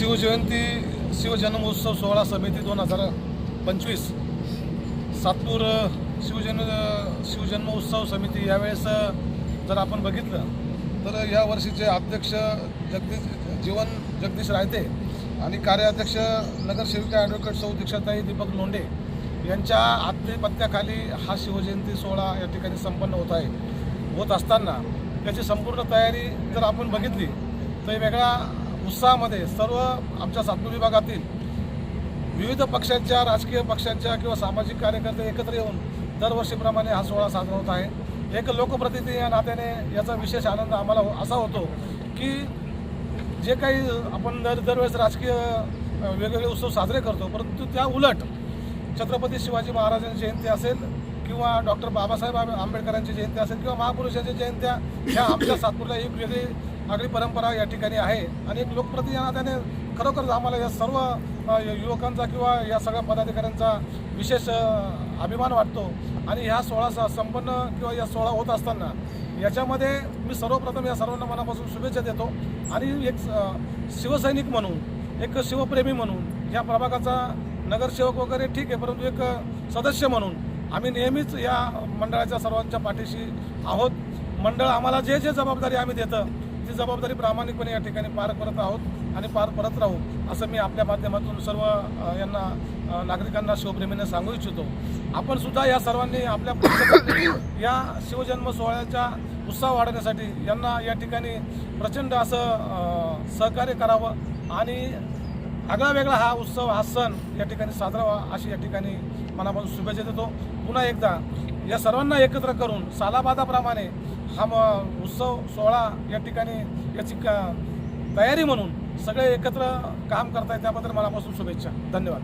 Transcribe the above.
शिवजयंती शिवजन्मोत्सव सोहळा समिती दोन हजार पंचवीस. सातपूर अ, शिवजन्म शिवजन्मोत्सव समिती यावेळेस जर आपण बघितलं तर या वर्षीचे अध्यक्ष जगदीश जीवन जगदीश रायते आणि कार्याध्यक्ष नगरसेविका ॲडव्होकेट सौ दीक्षाताई दीपक लोंढे यांच्या आत्मपत्याखाली हा शिवजयंती सोहळा या ठिकाणी संपन्न होत आहे होत असताना. त्याची संपूर्ण तयारी जर आपण बघितली तर वेगळा उत्साहामध्ये सर्व आमच्या सातपूर विभागातील विविध पक्षांच्या राजकीय पक्षांच्या किंवा सामाजिक कार्यकर्ते एकत्र येऊन दरवर्षीप्रमाणे हा सोहळा साजरा होत आहे. एक लोकप्रतिनिधी या नात्याने याचा विशेष आनंद आम्हाला हो- असा होतो की जे काही आपण दर दरवेळेस राजकीय वेगवेगळे उत्सव साजरे करतो परंतु त्या उलट छत्रपती शिवाजी महाराजांची जयंती असेल किंवा डॉक्टर बाबासाहेब आंबेडकरांची जयंती असेल किंवा महापुरुषाच्या जयंत्या ह्या आमच्या सातपूरला एक वेगळी आगळी परंपरा या ठिकाणी आहे. आणि एक लोकप्रतिनिधी या खरोखरच आम्हाला या सर्व युवकांचा किंवा या सगळ्या पदाधिकाऱ्यांचा विशेष अभिमान वाटतो. आणि ह्या सोहळा संपन्न किंवा या सोहळा होत असताना याच्यामध्ये मी सर्वप्रथम या सर्वांना मनापासून शुभेच्छा देतो. आणि एक शिवसैनिक म्हणून एक शिवप्रेमी म्हणून या प्रभागाचा नगरसेवक वगैरे ठीक आहे परंतु एक सदस्य म्हणून आम्ही नेहमीच या मंडळाच्या सर्वांच्या पाठीशी आहोत. मंडळ आम्हाला जे जे जबाबदारी आम्ही देतं ती जबाबदारी प्रामाणिकपणे या ठिकाणी पार करत आहोत आणि पार करत राहू असं मी आपल्या माध्यमातून सर्व यांना नागरिकांना शिवप्रेमीने सांगू इच्छितो. आपण सुद्धा या सर्वांनी आपल्या या शिवजन्म सोहळ्याच्या उत्साह वाढवण्यासाठी यांना या ठिकाणी प्रचंड असं सहकार्य करावं आणि आगळा वेगळा हा उत्सव हा सण या ठिकाणी साजरा व्हा अशी या ठिकाणी मनापासून शुभेच्छा देतो. पुन्हा एकदा या सर्वांना एकत्र करून सालाबादाप्रमाणे हा म- उत्सव सोहळा या ठिकाणी याची का तयारी म्हणून सगळे एकत्र काम करताय त्याबद्दल मनापासून शुभेच्छा. धन्यवाद.